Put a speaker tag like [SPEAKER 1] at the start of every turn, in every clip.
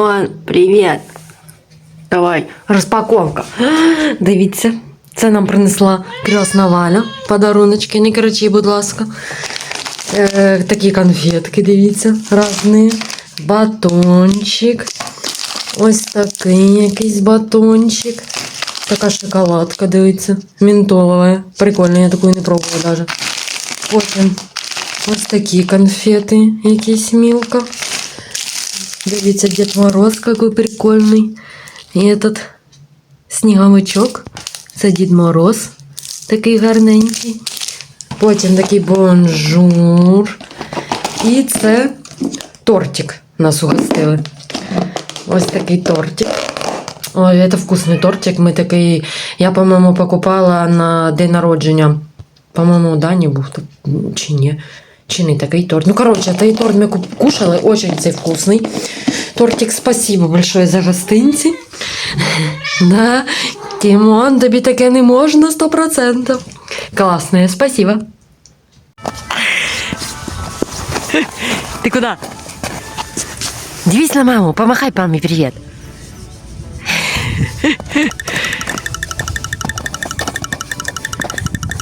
[SPEAKER 1] Тимон, привіт. Давай, розпаковка. Дивіться, це нам принесла красна Валя. Подаруночки, не кричи, будь ласка. Е, такі конфетки, дивіться, різні. Батончик. Ось такий якийсь батончик. Така шоколадка, дивіться, мінтова. Прикольно, я такої не пробувала навіть. Потім ось такі конфети, якісь мілка. Дивіться, Дед Мороз какой прикольний. І этот сніговичок. Це Дід Мороз. Такий гарненький. Потім такий бонжур. І це тортик нас угостили. Ось такий тортик. Ой, это вкусний тортик. Ми такий, я, по-моєму, покупала на день народження. По-моєму, у Дані був чи ні. Чи не такий торт. Ну, коротше, цей торт ми куп- кушали, очень цей вкусний. Тортик, спасибо большое за гостинці. Да, Тимон, тобі таке не можна 100%. Класне, спасибо. Ти куди? Дивись на маму, помахай мамі привіт.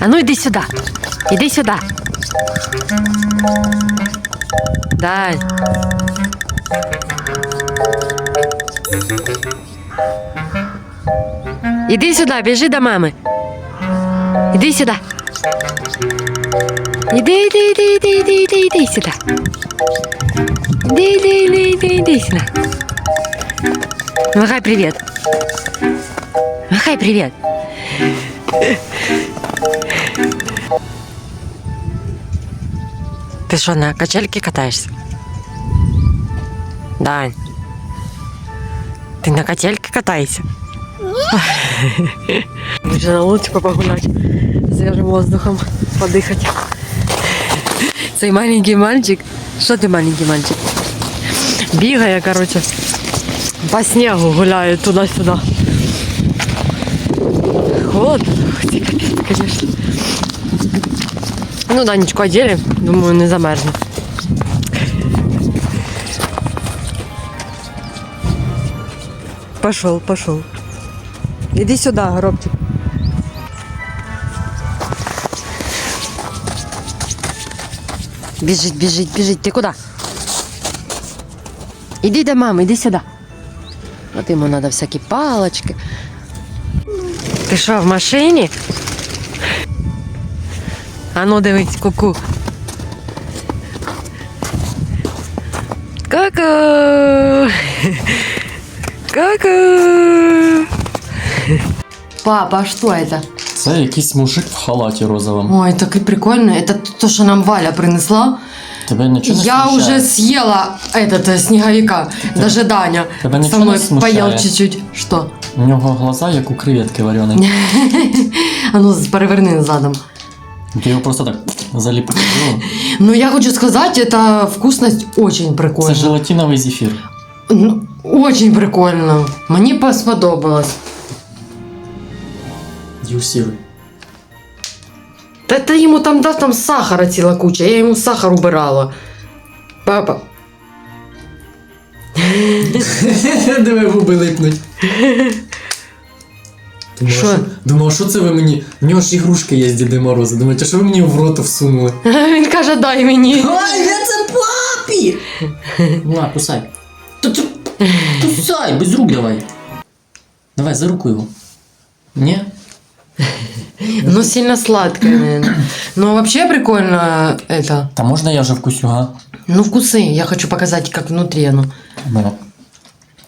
[SPEAKER 1] А ну иди сюда. Иди сюда. Дай. Иди сюда, бежи до мамы. Иди сюда. Иди, иди, иди, иди, иди, иди, иди сюда. Иди, иди, иди, иди, иди сюда. Махай привет. Махай привет. Ты что, на качельке катаешься? Дань. Ты на качельке катаешься? Лучше на улицу погулять, свежим воздухом подыхать. Цей маленький мальчик. Що ти маленький мальчик? Бігає, короче, по снегу гуляє туди-сюди. Холодно, хоть капец, конечно. Ну, Данечку одели, думаю, не замерзне. Пошел, пошел. Иди сюда, Горобчик. Бежит, бежит, бежит. Ты куда? Иди до мамы, иди сюда. Вот ему надо всякие палочки. Ты что, в машине? А ну дивись, ку-ку. Ку-ку. Ку-ку. Папа, а что это?
[SPEAKER 2] Це якийсь мужик в халаті розовому.
[SPEAKER 1] Ой, такой прикольно. Это то, что нам Валя принесла.
[SPEAKER 2] Тебе нічого не
[SPEAKER 1] Я
[SPEAKER 2] смущає?
[SPEAKER 1] уже съела этот э, снеговика. Даже Даня
[SPEAKER 2] Тебя
[SPEAKER 1] со
[SPEAKER 2] ничего не
[SPEAKER 1] мной
[SPEAKER 2] смущает?
[SPEAKER 1] поел чуть-чуть. Что?
[SPEAKER 2] У нього глаза, як у креветки варені.
[SPEAKER 1] А ну, переверни задом.
[SPEAKER 2] Ти його просто так заліпив.
[SPEAKER 1] Ну, я хочу сказать, эта вкусность очень
[SPEAKER 2] Це
[SPEAKER 1] прикольна.
[SPEAKER 2] желатиновий зефір.
[SPEAKER 1] Ну, Очень прикольно. Мені по- сподобалось.
[SPEAKER 2] Юсіри.
[SPEAKER 1] Та ти йому там дав там сахара ціла куча, я йому сахар убирала. Папа.
[SPEAKER 3] Диви губи липнуть. Думав,
[SPEAKER 1] Що?
[SPEAKER 3] що? Думав, що це ви мені. В нього ж ігрушки є з Діди Мороза. Думаєте, що ви мені в рот всунули?
[SPEAKER 1] Він каже, дай мені.
[SPEAKER 3] Ай, я це папі!
[SPEAKER 2] На, кусай. Та ти- Кусай, без рук давай. Давай, за руку його. Ні?
[SPEAKER 1] Ну, сильно сладкое, наверное. Но вообще прикольно это.
[SPEAKER 2] Та можна я вже вкусю, га?
[SPEAKER 1] Ну, вкусы. Я хочу показать, как внутри оно.
[SPEAKER 2] Мене.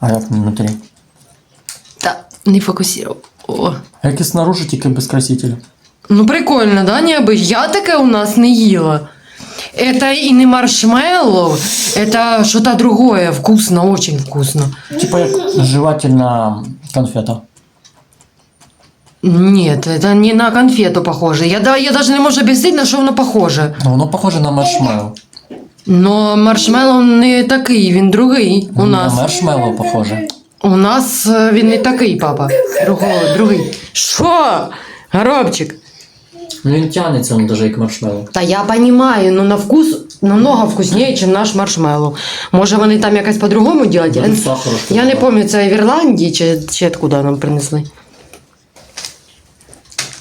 [SPEAKER 2] А як внутрі?
[SPEAKER 1] Да, не фокусировал. О.
[SPEAKER 2] А як і снаружи, тільки без красителя.
[SPEAKER 1] Ну, прикольно, да, необычно. Я таке у нас не їла. Это и не маршмеллоу, это что-то другое. Вкусно, очень вкусно.
[SPEAKER 2] Типа як жевательна конфета.
[SPEAKER 1] Нет, это не на конфету похоже. Я, да, я даже не можу объяснить, на що воно похоже.
[SPEAKER 2] Ну, воно похоже на маршмеллоу.
[SPEAKER 1] Но маршмеллоу не такий, він другий у нас.
[SPEAKER 2] На маршмеллоу похоже.
[SPEAKER 1] У нас е, він не такий, папа. Другого, другий. Що? Горобчик?
[SPEAKER 2] Ну він тянеться, він даже як маршмеллоу.
[SPEAKER 1] Та я понимаю, но на вкус намного вкуснее, чем наш маршмеллоу. Може вони там якось по-другому делать? Я,
[SPEAKER 2] сахару
[SPEAKER 1] я не
[SPEAKER 2] щось
[SPEAKER 1] пам'ятаю, це в Ірландії чи, чи откуда нам принесли.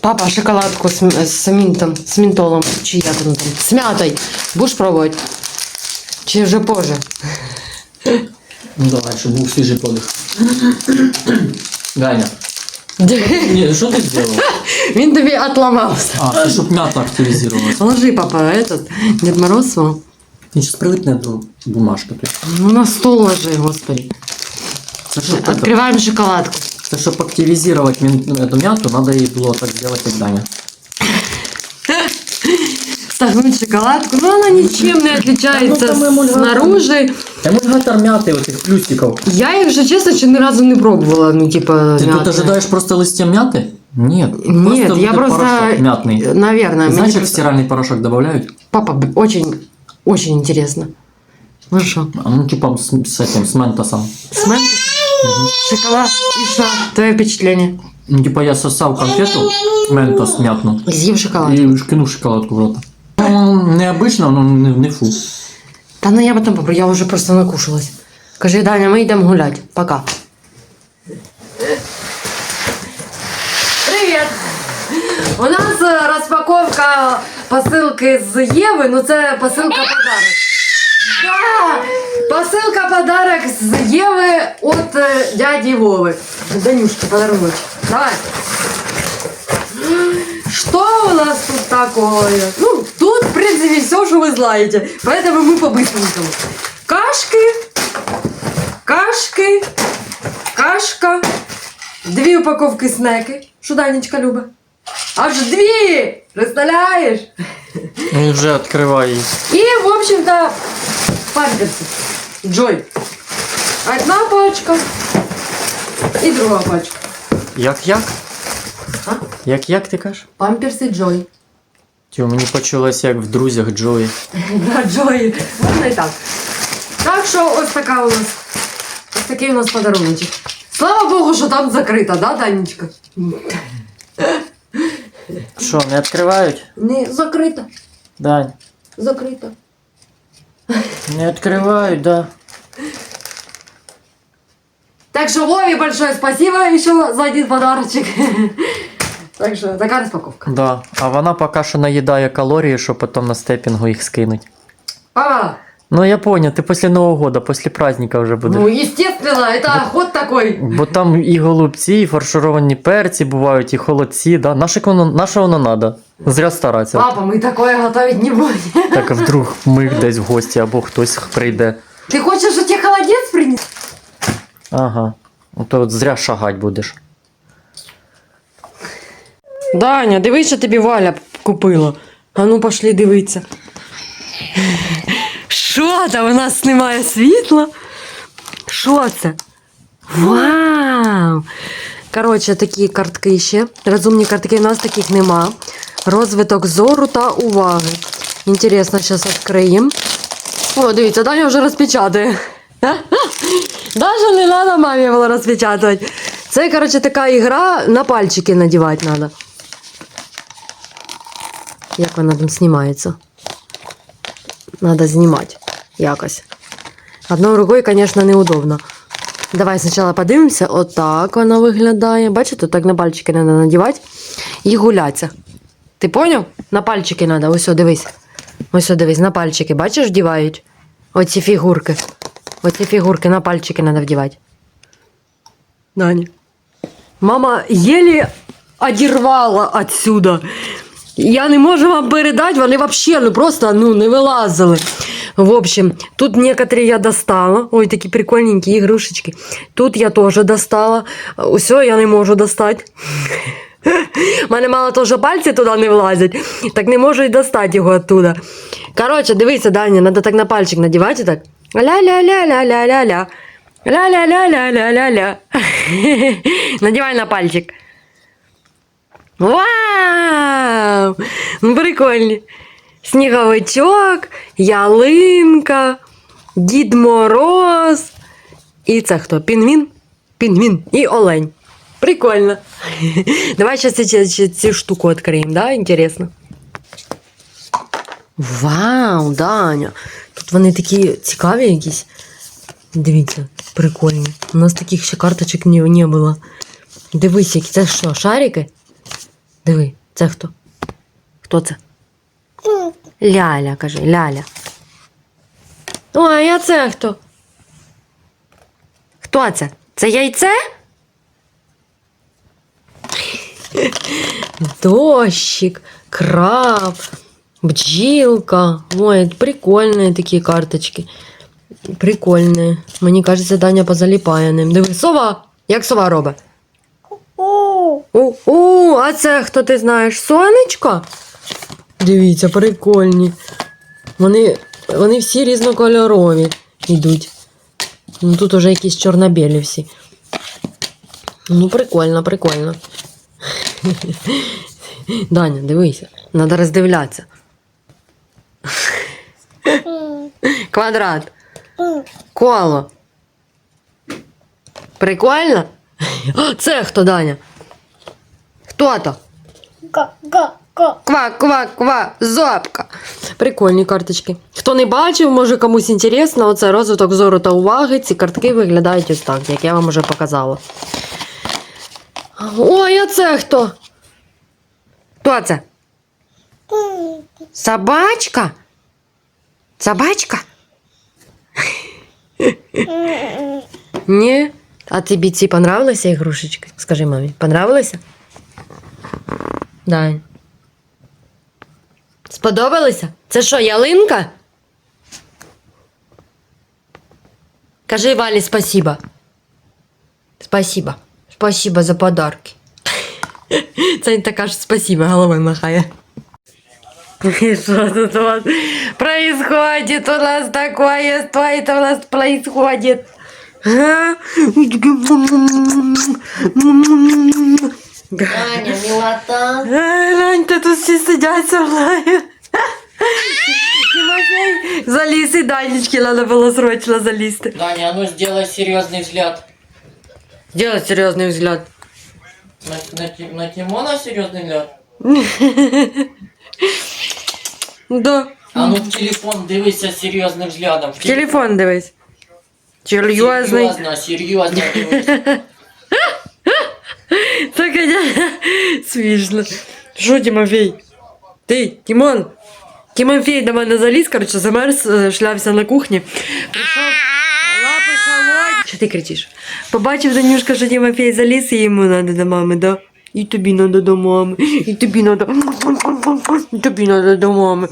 [SPEAKER 1] Папа, шоколадку з, м- з мінтом, з мінтолом, чи як воно там, з м'ятою. Будеш пробувати? Чи вже позже?
[SPEAKER 2] Ну давай, щоб був свіжий подих. Ганя. Ні, що ти зробив?
[SPEAKER 1] Він тобі отламався.
[SPEAKER 2] А, це щоб м'ята активізувалась.
[SPEAKER 1] Ложи, папа, этот, Дед Мороз свого.
[SPEAKER 2] Він зараз прилипне до бумажки. тут.
[SPEAKER 1] Ну, на стол ложи, господи.
[SPEAKER 2] Це щоб, это,
[SPEAKER 1] Открываем шоколадку.
[SPEAKER 2] це щоб активізувати мін- эту м'яту, треба їй було так зробити, як Даня.
[SPEAKER 1] Стогнуть шоколадку. Ну, она ничем не отличается
[SPEAKER 2] Да ну, там эмульгатор.
[SPEAKER 1] снаружи.
[SPEAKER 2] Емульгатор м'яти оцих плюсиків.
[SPEAKER 1] Я, якщо чесно, ще ні разу не пробувала. Ну, типа,
[SPEAKER 2] Ти тут
[SPEAKER 1] мятные.
[SPEAKER 2] ожидаєш просто листя м'яти? Ні.
[SPEAKER 1] Нет, я
[SPEAKER 2] буде
[SPEAKER 1] просто...
[SPEAKER 2] порошок м'ятний.
[SPEAKER 1] Наверное. мне
[SPEAKER 2] Знаєш, як в
[SPEAKER 1] просто-
[SPEAKER 2] стиральний порошок додають?
[SPEAKER 1] Папа, б- очень, очень интересно. Ну что,
[SPEAKER 2] А ну типа з, з, этим, з ментосом.
[SPEAKER 1] с ментосом? Шоколад и что? Твое впечатление?
[SPEAKER 2] Ну, типа я сосав конфету, ментос м'ятну,
[SPEAKER 1] Съем шоколад.
[SPEAKER 2] і кинув шоколадку в рот. Ну, необично, ну не, не фу.
[SPEAKER 1] Да ну я потом попробую, я уже просто накушалась. Скажи, Даня, мы идем гулять. Пока. Привет! У нас е, розпаковка посилки з Єви, ну це посилка подарок. Да! Посилка подарок з Єви от е, дяді Вови. Данюшки, подарунок. Давай. Что у нас тут такое? Ну, тут, в принципе, все, что вы знаете. Поэтому мы по-быстренькому. Кашки, кашки, кашка, дві упаковки снеки. Що Данечка любить? Аж дві! Представляєш?
[SPEAKER 3] Він вже відкриває їх.
[SPEAKER 1] И, в общем-то, памперсы. Джой. Одна пачка и другая пачка.
[SPEAKER 3] Як Як? Як ти кажеш?
[SPEAKER 1] Памперсы Джой.
[SPEAKER 3] Тьо, мені почулося як в друзях Джої.
[SPEAKER 1] Да, Джої. Можна і так. Так що ось така у нас. Ось такий у нас подаруночок. Слава Богу, що там закрита, да, Данечка?
[SPEAKER 3] Що, не відкривають?
[SPEAKER 1] Не, закрита.
[SPEAKER 3] Дань.
[SPEAKER 1] Закрита.
[SPEAKER 3] Не відкривають, да.
[SPEAKER 1] Так що Вові большое спасибо еще за один подарочек. Так що така розпаковка.
[SPEAKER 3] Да. А вона поки що наїдає калорії, щоб потім на степінгу їх скинуть.
[SPEAKER 1] А,
[SPEAKER 3] Ну я понял, ти після Нового года, після праздника вже будеш.
[SPEAKER 1] ну естественно, это ход такой.
[SPEAKER 3] Бо там і голубці, і фаршировані перці бувають, і холодці, да? Наше воно, наше воно надо. Зря старатися.
[SPEAKER 1] Папа, мы такое готовить не будем.
[SPEAKER 3] Так а вдруг ми десь в гості або хтось прийде.
[SPEAKER 1] Ты хочешь, что тебе холодец принес?
[SPEAKER 3] Ага. Ну то от зря шагать будеш.
[SPEAKER 1] Даня, дивись, що тобі Валя купила. А ну пошли дивитися. Що там у нас немає світла? Що це? Вау! Коротше, такі картки ще. Розумні картки, у нас таких нема. Розвиток зору та уваги. Інтересно, зараз відкриємо. О, дивіться, Даня вже розпечатує. Даже не треба мамі було розпечатувати. Це, коротше, така ігра на пальчики надівати треба. Як вона там знімається? Надо знімати якось. Одною рукою, звісно, неудобно. Давай спочатку подивимося. Отак вона виглядає. Бачите, так на пальчики треба надівати і гулятися. Ти поняв? На пальчики треба. Ось о, дивись. Ось о, дивись, на пальчики. Бачиш, вдівають? Оці фігурки. Оці фігурки на пальчики треба вдівати. Даня. Мама еле одірвала отсюда. Я не можу вам передати, вони взагалі ну, просто ну, не вилазили. В общем, тут некоторые я достала. Ой, такі прикольненькі ігрушечки. Тут я теж достала. Усе я не можу достати. У мене мало того, що пальці туди не влазять, так не можу і достати його оттуда. Коротше, дивися, Даня, треба так на пальчик надівати так. Ля-ля-ля-ля-ля-ля-ля. Ля-ля-ля-ля-ля-ля-ля. Надівай на пальчик. Вау! Прикольні. Сніговичок, ялинка, Дід Мороз. І це хто? Пінгвін? Пінгвін і олень. Прикольно. Давай зараз ці штуку відкриємо, да? Інтересно. Вау, Даня! Тут вони такі цікаві якісь. Дивіться, прикольні. У нас таких ще карточок не, не було. Дивись, які це що, шарики? Диви, це хто? Хто це? Ляля, каже, ляля. Ой, а це хто? Хто це? Це яйце? Дощик, краб, бджілка. Ой, прикольні такі карточки. Прикольні. Мені кажеться, Даня позаліпає ним. Диви, сова! Як сова робить? У, а це хто ти знаєш? Сонечко? Дивіться, прикольні. Вони, вони всі різнокольорові йдуть. Ну тут уже якісь чорно-білі всі. Ну, прикольно, прикольно. Даня, дивися, треба роздивлятися. Квадрат. Коло. Прикольно? О, Це хто, Даня? Хто то? Ква, ква, ква, зопка. Прикольні карточки. Хто не бачив, може комусь інтересно, оце розвиток зору та уваги. Ці картки виглядають ось так, як я вам вже показала. Ой, а це хто? Хто це? Собачка? Собачка? Ні. А тобі ці понравилися ігрушечки? Скажи мамі, понравилися? Дань. Сподобалися? Це що, ялинка? Кажи Валі спасибо. Спасибо. Спасибо за подарки. Це він така ж спасибо, головою махає. Что тут у вас происходит? У нас такое, что это у нас происходит? А?
[SPEAKER 4] Аня, милота.
[SPEAKER 1] Ай, гляньте, тут всі сидять со мною. Тимофей, заліз і Данечки треба було срочно залізти.
[SPEAKER 2] Даня, а ну сделай серьезный взгляд.
[SPEAKER 1] Делать серйозний взгляд.
[SPEAKER 2] На, на, Ти- на Тимона серьезный взгляд?
[SPEAKER 1] Да.
[SPEAKER 2] А ну в телефон дивися серьезным взглядом. В
[SPEAKER 1] В телефон дивись. Серйозний.
[SPEAKER 2] Серьезно, серьезно дивись.
[SPEAKER 1] Так я... смішно. Що, Тимофей? Ти, Тимон? Тимофей до мене заліз, коротше, замерз, е, шлявся на кухні. Прийшов, лапи холодні. Що ти кричиш? Побачив Данюшка, що Тимофей заліз, і йому треба до мами, да? І тобі треба до мами, і тобі треба, і тобі треба до мами.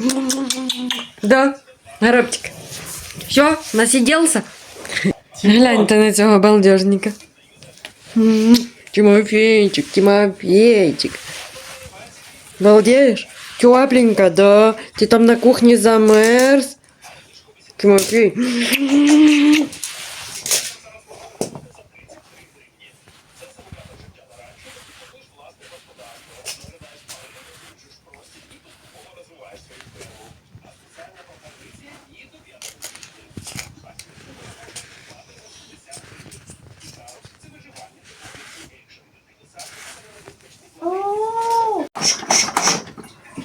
[SPEAKER 1] Да? Горобчик. Все, насиделся? Гляньте на цього балдежника. Тимофейчик, Тимофейчик. Балдеешь? Тепленько, да? Ты там на кухне замерз? Тимофей.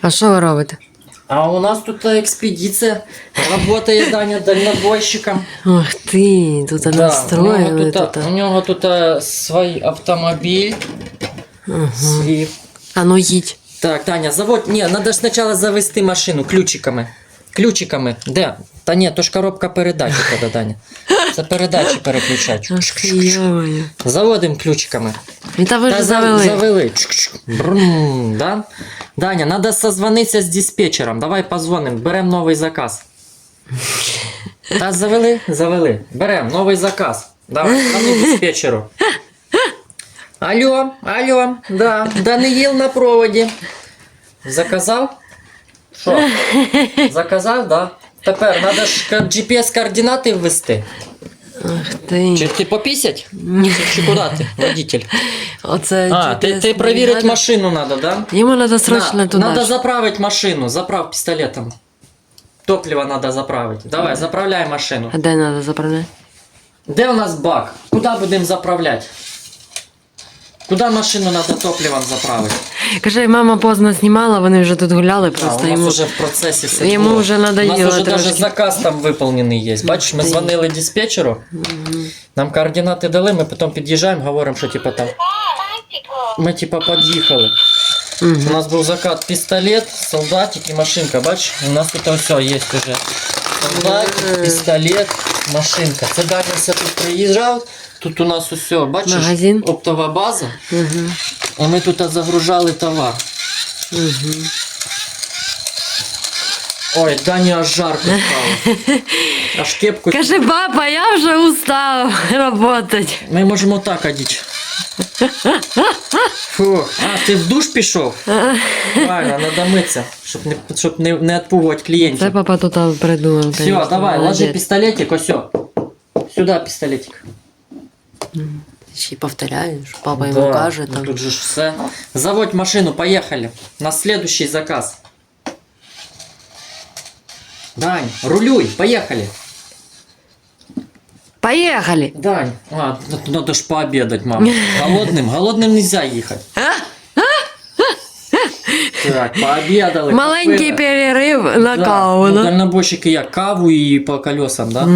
[SPEAKER 1] А що ви робите?
[SPEAKER 2] А у нас тут экспедиция. Работает Даня дальнобойщиком.
[SPEAKER 1] Ах ти, тут
[SPEAKER 2] Да,
[SPEAKER 1] настроїли
[SPEAKER 2] тут,
[SPEAKER 1] тут.
[SPEAKER 2] у нього тут а, свій автомобіль. Свій.
[SPEAKER 1] А ну їдь.
[SPEAKER 2] Так, Таня, завод. Ні, треба спочатку завести машину ключиками. Ключиками. Де? Та ні, то ж коробка передач у тебе, Це передачі переключать. Заводимо ключиками.
[SPEAKER 1] Та ви
[SPEAKER 2] Та
[SPEAKER 1] ж завели.
[SPEAKER 2] Завели. Брум, да? Даня, надо созвонитися з диспетчером. Давай позвоним, беремо новий заказ. Та завели? Завели. Беремо новий заказ. Давай, ну диспетчеру. Алло, алло, да, Даниїл на проводі. Заказав? Що? Заказав, да? Тепер треба ж GPS-координати ввести.
[SPEAKER 1] Ах ти.
[SPEAKER 2] Чи ти попісять? Чи, чи куди ти, водитель?
[SPEAKER 1] Оце
[SPEAKER 2] А, ти, ти
[SPEAKER 1] GPS
[SPEAKER 2] перевірити
[SPEAKER 1] надо.
[SPEAKER 2] машину надо, да?
[SPEAKER 1] Йому треба срочно
[SPEAKER 2] На,
[SPEAKER 1] туди.
[SPEAKER 2] Надо заправить машину, заправ пистолетом. Топливо надо заправить. Давай, заправляй машину.
[SPEAKER 1] А де треба заправляти?
[SPEAKER 2] Де у нас бак? Куда будемо заправляти? Куда машину надо топливом заправити?
[SPEAKER 1] Каже, мама поздно знімала, вони вже тут гуляли,
[SPEAKER 2] А,
[SPEAKER 1] просто
[SPEAKER 2] у нас
[SPEAKER 1] йому.
[SPEAKER 2] уже в процесі все
[SPEAKER 1] Йому
[SPEAKER 2] було.
[SPEAKER 1] вже
[SPEAKER 2] У нас уже даже заказ там виповнений є. Бачиш, ми дзвонили диспетчеру, нам координати дали, ми потім під'їжджаємо, говоримо, що типа там. Ми типа під'їхали. У нас був закат пістолет, солдатик і машинка. Бачиш, у нас тут все є вже. Солдатик, пістолет, машинка. Це Даня все тут приїжджав. Тут у нас усе, бачиш,
[SPEAKER 1] Магазин.
[SPEAKER 2] оптова база.
[SPEAKER 1] Мгм.
[SPEAKER 2] І ми тут загружали товар.
[SPEAKER 1] Мгм.
[SPEAKER 2] Ой, Дані аж жарко стало. Аж кепку.
[SPEAKER 1] Каже, папа, я вже устав работать.
[SPEAKER 2] Ми можемо так одіти. Фу. А, ти в душ пішов? Правильно, надо митися, щоб не, щоб не, не відпугувати
[SPEAKER 1] Це
[SPEAKER 2] клієнтів.
[SPEAKER 1] папа тут а, придумав.
[SPEAKER 2] Все,
[SPEAKER 1] конечно,
[SPEAKER 2] давай, ложи
[SPEAKER 1] молодець.
[SPEAKER 2] пістолетик, ось. Сюди пістолетик.
[SPEAKER 1] Ще й повторяєш, папа
[SPEAKER 2] Да,
[SPEAKER 1] йому каже
[SPEAKER 2] ну
[SPEAKER 1] там.
[SPEAKER 2] Тут же ж все. Заводь машину, поехали. На следующий заказ. Дань, рулюй, поехали.
[SPEAKER 1] Поїхали!
[SPEAKER 2] Дань, а, тут надо ж пообедать, мама. Голодным, голодным нельзя ехать. Так, пообедали.
[SPEAKER 1] Маленький
[SPEAKER 2] купили.
[SPEAKER 1] перерив на
[SPEAKER 2] Да,
[SPEAKER 1] каву,
[SPEAKER 2] ну,
[SPEAKER 1] да?
[SPEAKER 2] дальнобойщики як каву і по колесам, да?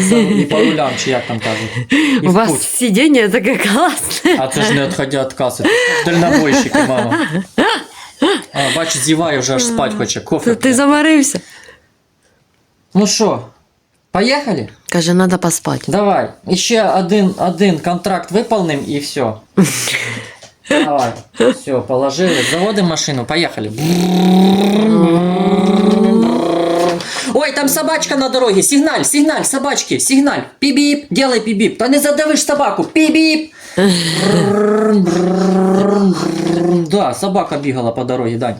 [SPEAKER 2] За- І по рулям, чи як там кажуть. І
[SPEAKER 1] У
[SPEAKER 2] в
[SPEAKER 1] вас
[SPEAKER 2] путь.
[SPEAKER 1] сидіння таке класне.
[SPEAKER 2] А це ж не відходя від каси. Дальнобойщики, мама. А, бачу, зіває вже аж спать хоче. Кофе.
[SPEAKER 1] Ти, ти
[SPEAKER 2] п'є.
[SPEAKER 1] заморився?
[SPEAKER 2] Ну що, поїхали?
[SPEAKER 1] Каже, треба поспати.
[SPEAKER 2] Давай. Ще один, один контракт выполним і все. Давай. Все, положили. Заводим машину, поехали. Ой, там собачка на дороге. Сигналь, сигналь, собачки, сигналь. Пи-бип, делай пи-бип. Та не задавишь собаку. Пи-бип. Да, собака бігала по дороге, Дань.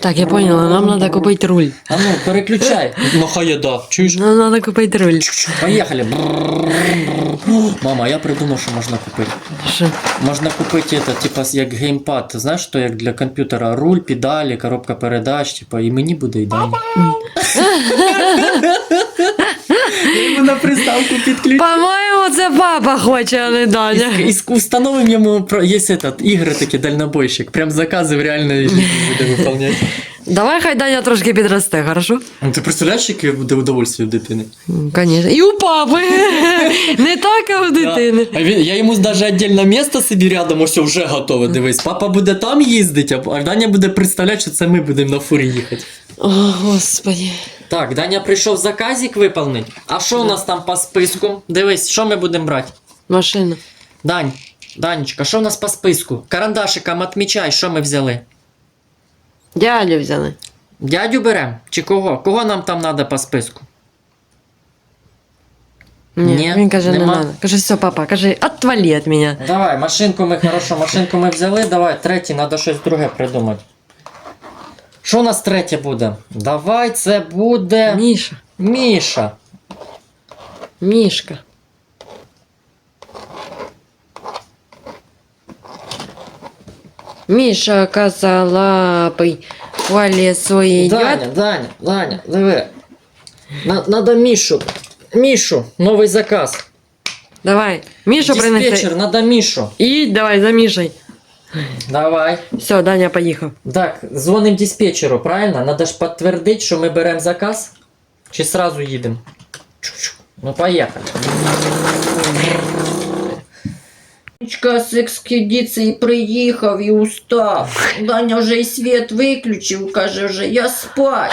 [SPEAKER 1] Так, я поняла, нам треба купити руль.
[SPEAKER 2] А ну, переключай. Нахай да. Чуєш?
[SPEAKER 1] Нам треба купити руль.
[SPEAKER 2] Поехали. Мама, я придумав, що можна купити.
[SPEAKER 1] Що?
[SPEAKER 2] Можна купити это, типа, як геймпад, знаєш, що як для комп'ютера руль, педалі, коробка передач, типа, і мені буде і Дані. На приставку підключу.
[SPEAKER 1] По-моєму, це папа хоче, а не Даня.
[SPEAKER 2] І установим йому про є этот, ігри такі дальнобойщик. Прям закази в реальній житті буде виконувати.
[SPEAKER 1] Давай хай Даня трошки підросте, хорошо?
[SPEAKER 2] Ну, ти представляєш, яке буде удовольствие у дитини?
[SPEAKER 1] М, Конечно. І у папи. Не тільки у дитини.
[SPEAKER 2] А він, я йому навіть віддільне місце собі рядом, ось вже готове, дивись. Папа буде там їздити, а Даня буде представляти, що це ми будемо на фурі їхати.
[SPEAKER 1] О, господи.
[SPEAKER 2] Так, Даня прийшов заказик виповнити. А що у нас там по списку? Дивись, що ми будемо брати?
[SPEAKER 1] Машина.
[SPEAKER 2] Дань, Данечка, що у нас по списку? Карандашиком відмічай, що ми взяли.
[SPEAKER 1] Дядю взяли.
[SPEAKER 2] Дядю берем? Чи кого? Кого нам там треба по списку?
[SPEAKER 1] Ні,
[SPEAKER 2] Ні,
[SPEAKER 1] він каже, не
[SPEAKER 2] нема.
[SPEAKER 1] треба. Каже, все, папа, каже, отвали від мене.
[SPEAKER 2] Давай, машинку ми хорошо, машинку ми взяли, давай, третій, треба щось друге придумати. Що у нас третє буде? Давай, це буде.
[SPEAKER 1] Міша.
[SPEAKER 2] Міша.
[SPEAKER 1] Мішка. Міша косолапий по лесу идет.
[SPEAKER 2] Даня, Даня, Даня, диви. На, надо Мішу. Мішу, новий заказ.
[SPEAKER 1] Давай, Мішу принеси.
[SPEAKER 2] Диспетчер, надо Мішу.
[SPEAKER 1] І давай за Мішей.
[SPEAKER 2] Давай.
[SPEAKER 1] Все, Даня поїхав.
[SPEAKER 2] Так, дзвоним диспетчеру, правильно? Надо ж підтвердити, що ми беремо заказ. Чи сразу їдемо? Ну, поїхали.
[SPEAKER 4] Дочка з експедиції приїхав і устав. Даня вже і світ виключив, каже вже, я спать.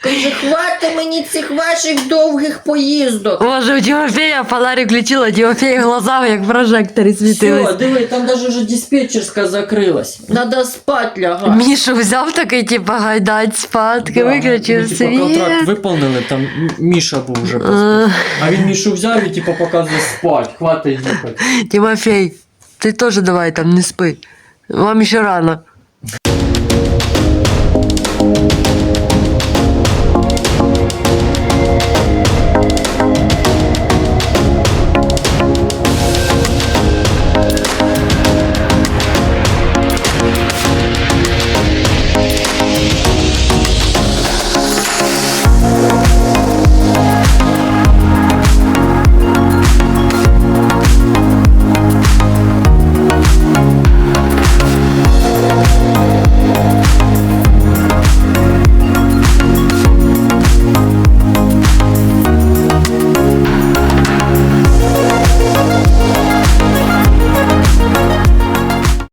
[SPEAKER 4] Каже, хвати мені цих ваших довгих поїздок.
[SPEAKER 1] Боже, у Тимофея фонарик включила, Тимофея глаза як прожектори
[SPEAKER 2] Все,
[SPEAKER 1] світились.
[SPEAKER 2] диви, там даже вже диспетчерська закрилась.
[SPEAKER 4] Надо спать лягати.
[SPEAKER 1] Мішу взяв такий, типу, гайдать спадки, виключив
[SPEAKER 2] Ми, типа, контракт
[SPEAKER 1] світ.
[SPEAKER 2] виповнили, там М- Міша був вже. просто. А, він Мішу взяв і типа показує спать, хватить їхати.
[SPEAKER 1] Тимофей, ти теж давай там не спи. Вам ще рано.